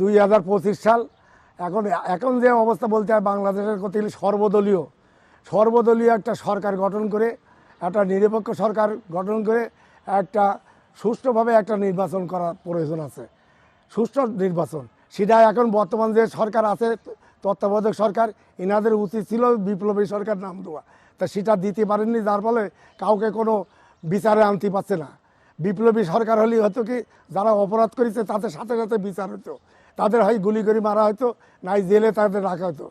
দুই হাজার পঁচিশ সাল, এখন এখন যে অবস্থা বলতে হয় বাংলাদেশের গেলে সর্বদলীয়। সর্বদলীয় একটা সরকার গঠন করে, একটা নিরপেক্ষ সরকার গঠন করে একটা সুষ্ঠুভাবে একটা নির্বাচন করার প্রয়োজন আছে। সুষ্ঠু নির্বাচন। সেটা এখন বর্তমান যে সরকার আছে, তত্ত্বাবধায়ক সরকার এনাদের উচিত ছিল বিপ্লবী সরকার নাম দেওয়া। তা সেটা দিতে পারেননি, যার ফলে কাউকে কোনো বিচারে আনতে পারছে না। বিপ্লবী সরকার হলে হয়তো কি, যারা অপরাধ করেছে, তাদের সাথে সাথে বিচার হতো। তাদের হয় গুলি করে মারা হতো, নাই জেলে তাদের রাখা হতো।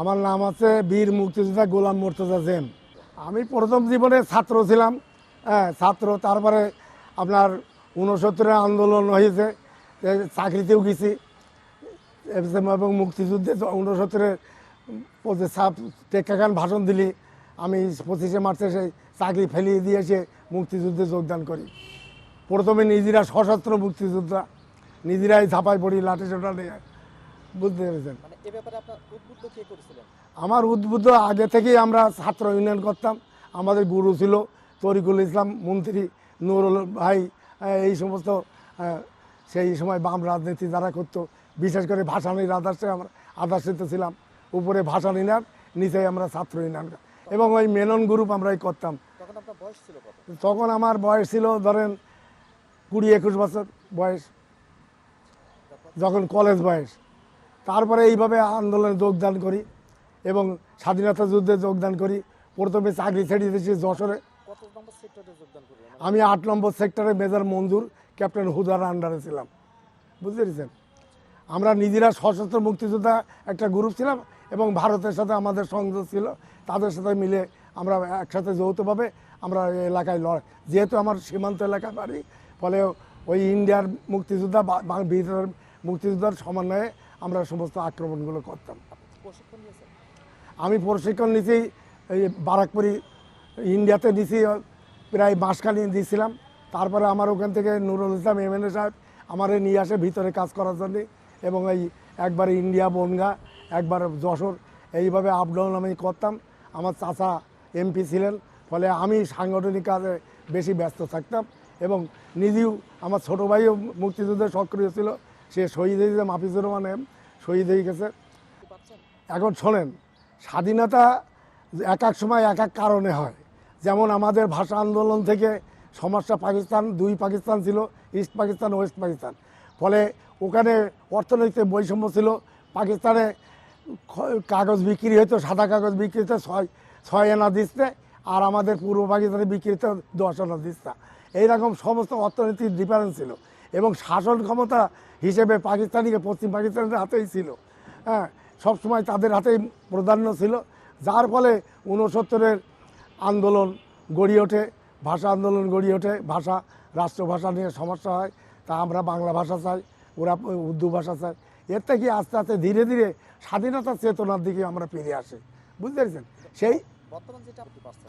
আমার নাম আছে বীর মুক্তিযোদ্ধা গোলাম মোর্তজা জেম আমি প্রথম জীবনে ছাত্র ছিলাম হ্যাঁ ছাত্র। তারপরে আপনার ঊনসত্তরের আন্দোলন হয়েছে চাকরিতেও গেছি। এবং মুক্তিযুদ্ধে ঊনসত্তরের সাপ টেক্কাখান ভাষণ দিলি। আমি পঁচিশে মার্চে সেই চাকরি ফেলিয়ে দিয়ে এসে মুক্তিযুদ্ধে যোগদান করি। প্রথমে নিজেরা সশস্ত্র মুক্তিযোদ্ধা নিজেরাই ঝাঁপায় পড়ি লাঠি সোটা নিয়ে। বুঝতে পেরেছেন? মানে আমার উদ্বুদ্ধ আগে থেকেই আমরা ছাত্র ইউনিয়ন করতাম। আমাদের গুরু ছিল তরিকুল ইসলাম মন্ত্রী নুরুল ভাই এই সমস্ত সেই সময় বাম রাজনীতি যারা করতো বিশেষ করে ভাসানির আদর্শে আমরা আদর্শিত ছিলাম। উপরে ভাসানি ইউনিয়ন নিচে আমরা ছাত্র ইউনিয়ন এবং ওই মেনন গ্রুপ আমরাই করতাম। তখন আপনার বয়স ছিল কত? তখন আমার বয়স ছিল ধরেন কুড়ি একুশ বছর বয়স। যখন কলেজ বয়স। তারপরে এইভাবে আন্দোলনে যোগদান করি এবং স্বাধীনতা যুদ্ধে যোগদান করি। প্রথমে চাকরি ছেড়ে দিয়েছি যশোরে। করলেন আমি আট নম্বর সেক্টরে মেজর মঞ্জুর ক্যাপ্টেন হুদার আন্ডারে ছিলাম। বুঝতে পেরেছেন? আমরা নিজেরা সশস্ত্র মুক্তিযোদ্ধা একটা গ্রুপ ছিলাম এবং ভারতের সাথে আমাদের সংযোগ ছিল তাদের সাথে মিলে আমরা একসাথে যৌথভাবে আমরা এলাকায় লড়াই। যেহেতু আমার সীমান্ত এলাকা বাড়ি, ফলে ওই ইন্ডিয়ার মুক্তিযোদ্ধা বা- ভিতরের মুক্তিযোদ্ধার সমন্বয়ে আমরা সমস্ত আক্রমণগুলো করতাম। আমি প্রশিক্ষণ নিয়েছি এই বারাকপুরি ইন্ডিয়াতে নিয়েছি প্রায় মাসখানি দিয়েছিলাম তারপরে আমার ওখান থেকে নুরুল ইসলাম এমএলএ সাহেব আমারে নিয়ে আসে ভিতরে কাজ করার জন্য। এবং এই একবার ইন্ডিয়া বনগা, একবার যশোর, এইভাবে আপ ডাউন আমি করতাম। আমার চাচা এমপি ছিলেন ফলে আমি সাংগঠনিক কাজে বেশি ব্যস্ত থাকতাম এবং নিজেও আমার ছোটো ভাইও মুক্তিযুদ্ধে সক্রিয় ছিল সে শহীদ হয়েছে মাফিজুর রহমান এম, শহীদ হয়ে গেছে। এখন শোনেন স্বাধীনতা এক এক সময় এক এক কারণে হয়। যেমন আমাদের ভাষা আন্দোলন থেকে সমস্যা পাকিস্তান দুই পাকিস্তান ছিল ইস্ট পাকিস্তান ওয়েস্ট পাকিস্তান। ফলে ওখানে অর্থনৈতিক বৈষম্য ছিল পাকিস্তানে কাগজ বিক্রি হতো সাদা কাগজ বিক্রি হতো ছয় ছয় আনা দিচ্ছে, আর আমাদের পূর্ব পাকিস্তানে বিক্রি হতো দশ আনা দিচ্ছে। এইরকম সমস্ত অর্থনৈতিক ডিফারেন্স ছিল। এবং শাসন ক্ষমতা হিসেবে পাকিস্তানিকে, পশ্চিম পাকিস্তানের হাতেই ছিল। হ্যাঁ সবসময় তাদের হাতেই প্রাধান্য ছিল। যার ফলে ঊনসত্তরের আন্দোলন গড়ে ওঠে, ভাষা আন্দোলন গড়ে ওঠে, ভাষা, রাষ্ট্রভাষা নিয়ে সমস্যা হয়। তা আমরা বাংলা ভাষা চাই, ওরা উর্দু ভাষা চাই এর থেকে আস্তে আস্তে ধীরে ধীরে স্বাধীনতার চেতনার দিকে আমরা ফিরে আসি। বুঝতে পেরেছেন? সেই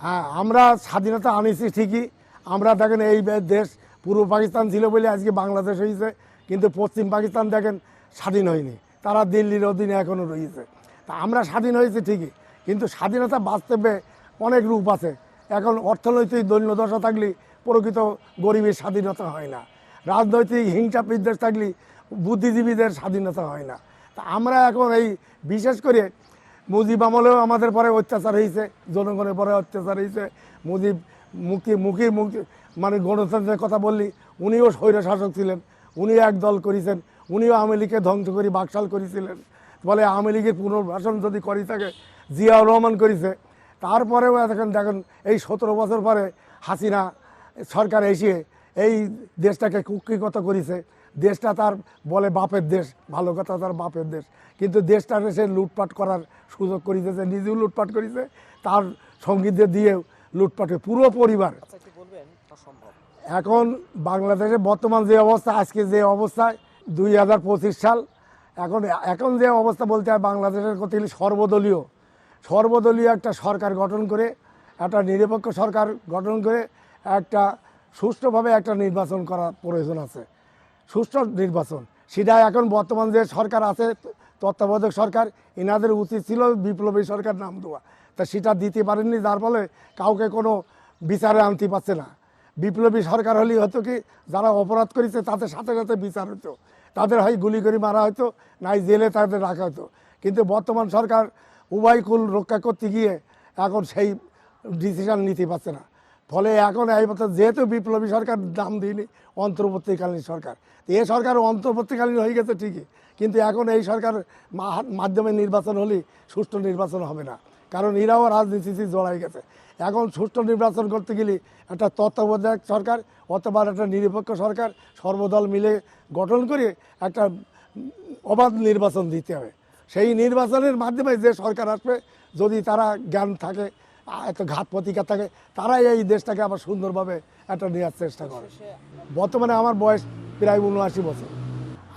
হ্যাঁ আমরা স্বাধীনতা আনিছি ঠিকই। আমরা দেখেন এই দেশ পূর্ব পাকিস্তান ছিল বলে আজকে বাংলাদেশ হয়েছে কিন্তু পশ্চিম পাকিস্তান দেখেন স্বাধীন হয়নি। তারা দিল্লির অধীনে এখনও রয়েছে। তা আমরা স্বাধীন হয়েছি ঠিকই, কিন্তু স্বাধীনতা বাস্তবে অনেক রূপ আছে। এখন অর্থনৈতিক দৈন্যদশা থাকলে প্রকৃত গরিবের স্বাধীনতা হয় না। রাজনৈতিক হিংসা বিদ্বেষ থাকলে বুদ্ধিজীবীদের স্বাধীনতা হয় না। তা আমরা এখন এই, বিশেষ করে মুজিব আমলেও আমাদের পরে অত্যাচার হয়েছে জনগণের পরে অত্যাচার হয়েছে মুজিব মুখে মুখে মুখে মানে গণতন্ত্রের কথা বললি, উনিও স্বৈর শাসক ছিলেন উনি এক দল করেছেন, উনিও আওয়ামী লীগকে ধ্বংস করে বাকশাল করেছিলেন। বলে আওয়ামী লীগের পুনর্বাসন যদি করি থাকে, জিয়াউর রহমান করেছে, তারপরেও এখন দেখেন, এই সতেরো বছর পরে হাসিনা সরকার এসে এই দেশটাকে কুক্ষিগত করেছে। দেশটা তার বলে বাপের দেশ ভালো কথা তার বাপের দেশ। কিন্তু দেশটাকে সে লুটপাট করার সুযোগ করিতেছে নিজেও লুটপাট করেছে তার সঙ্গীতদের দিয়েও লুটপাটে পুরো পরিবার। আচ্ছা এখন বাংলাদেশে বর্তমান যে অবস্থা আজকে যে অবস্থায় দুই হাজার পঁচিশ সাল এখন এখন যে অবস্থা বলতে হয় বাংলাদেশের করতে গেলে সর্বদলীয়। সর্বদলীয় একটা সরকার গঠন করে একটা নিরপেক্ষ সরকার গঠন করে একটা সুষ্ঠুভাবে একটা নির্বাচন করা প্রয়োজন আছে। সুষ্ঠু নির্বাচন। সেটা এখন বর্তমান যে সরকার আছে, তত্ত্বাবধায়ক সরকার, এনাদের উচিত ছিল বিপ্লবী সরকার নাম দেওয়া। তা সেটা দিতে পারেননি, যার ফলে কাউকে কোনো বিচারে আনতে পারছে না। বিপ্লবী সরকার হলেই হতো কি, যারা অপরাধ করেছে, তাদের সাথে সাথে বিচার হতো। তাদের হয় গুলি করে মারা হতো, নাই জেলে তাদের রাখা হতো। কিন্তু বর্তমান সরকার উভয় কুল রক্ষা করতে গিয়ে এখন সেই ডিসিশন নিতে পারছে না। ফলে এখন এই বছর যেহেতু বিপ্লবী সরকার, দাম দিইনি, অন্তর্বর্তীকালীন সরকার। এ সরকার অন্তর্বর্তীকালীন হয়ে গেছে ঠিকই, কিন্তু এখন এই সরকার মাধ্যমে নির্বাচন হলে সুষ্ঠু নির্বাচন হবে না। কারণ এরাও রাজনীতিতে জড়াই গেছে। এখন সুষ্ঠু নির্বাচন করতে গেলে একটা তত্ত্বাবধায়ক সরকার অথবা একটা নিরপেক্ষ সরকার সর্বদল মিলে গঠন করে একটা অবাধ নির্বাচন দিতে হবে। সেই নির্বাচনের মাধ্যমে যে সরকার আসবে, যদি তারা জ্ঞান থাকে একটা ঘাত প্রতিকার থাকে, তারাই এই দেশটাকে আবার সুন্দরভাবে একটা নেওয়ার চেষ্টা করে। বর্তমানে আমার বয়স প্রায় উনআশি বছর।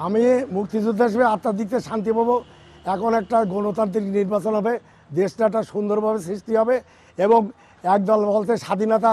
আমি মুক্তিযোদ্ধা হিসেবে আত্মার দিক থেকে শান্তি পাবো। এখন একটা গণতান্ত্রিক নির্বাচন হবে, দেশটা একটা সুন্দরভাবে সৃষ্টি হবে এবং একদল বলতে স্বাধীনতা,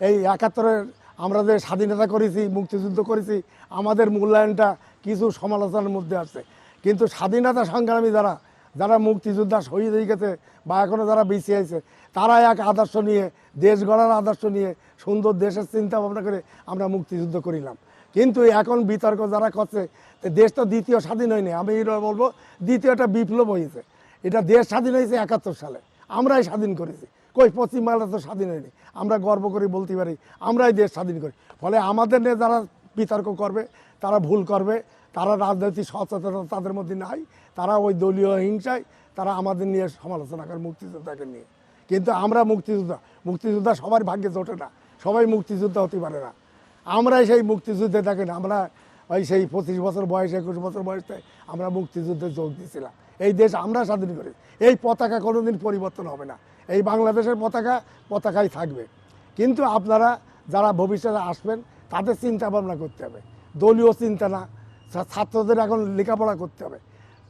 এই একাত্তরের আমরা যে স্বাধীনতা করেছি, মুক্তিযুদ্ধ করেছি, আমাদের মূল্যায়নটা কিছু সমালোচনার মধ্যে আছে কিন্তু স্বাধীনতা সংগ্রামী যারা যারা মুক্তিযোদ্ধা শহীদ হয়ে গেছে বা এখনও যারা বেঁচে আছে তারা এক আদর্শ নিয়ে, দেশ গড়ার আদর্শ নিয়ে সুন্দর দেশের চিন্তা ভাবনা করে আমরা মুক্তিযুদ্ধ করিলাম। কিন্তু এখন বিতর্ক যারা করছে দেশ তো দ্বিতীয় স্বাধীন হয়নি, আমি বলব, দ্বিতীয়টা বিপ্লব হয়েছে। এটা দেশ স্বাধীন হয়েছে একাত্তর সালে, আমরাই স্বাধীন করেছি। কই পশ্চিমবাংলা তো স্বাধীন হয়নি, আমরা গর্ব করে বলতে পারি, আমরাই দেশ স্বাধীন করি। ফলে আমাদের নিয়ে যারা বিতর্ক করবে, তারা ভুল করবে তারা রাজনৈতিক সচেতনতা তাদের মধ্যে নাই, তারা ওই দলীয় হিংসায় তারা আমাদের নিয়ে সমালোচনা করে, মুক্তিযোদ্ধাকে নিয়ে। কিন্তু আমরা মুক্তিযোদ্ধা মুক্তিযোদ্ধা সবার ভাগ্যে জোটে না, সবাই মুক্তিযোদ্ধা হতে পারে না। আমরাই সেই মুক্তিযুদ্ধে দেখেন আমরা ওই সেই পঁচিশ বছর বয়স, একুশ বছর বয়সে আমরা মুক্তিযুদ্ধে যোগ দিয়েছিলাম। এই দেশ আমরা স্বাধীন করি, এই পতাকা কোনোদিন পরিবর্তন হবে না, এই বাংলাদেশের পতাকা পতাকাই থাকবে। কিন্তু আপনারা যারা ভবিষ্যতে আসবেন, তাদের চিন্তা ভাবনা করতে হবে, দলীয় চিন্তা না ছাত্রদের এখন লেখাপড়া করতে হবে।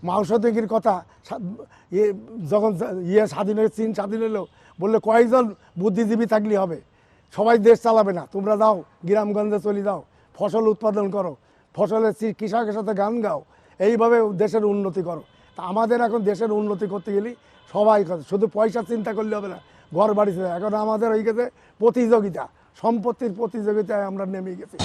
মাংসদিগির কথা ইয়ে যখন ইয়ে স্বাধীন হয়ে চীন স্বাধীন হলো, বললে কয়েকজন বুদ্ধিজীবী থাকলে হবে? সবাই দেশ চালাবে না, তোমরা যাও গ্রামগঞ্জে চলে যাও, ফসল উৎপাদন করো, ফসলের কৃষকের সাথে গান গাও, এইভাবে দেশের উন্নতি করো। তা আমাদের এখন দেশের উন্নতি করতে গেলে সবাই শুধু পয়সা চিন্তা করলে হবে না ঘর বাড়ি এখন আমাদের হয়ে গেছে প্রতিযোগিতা, সম্পত্তির প্রতিযোগিতায় আমরা নেমে গেছি।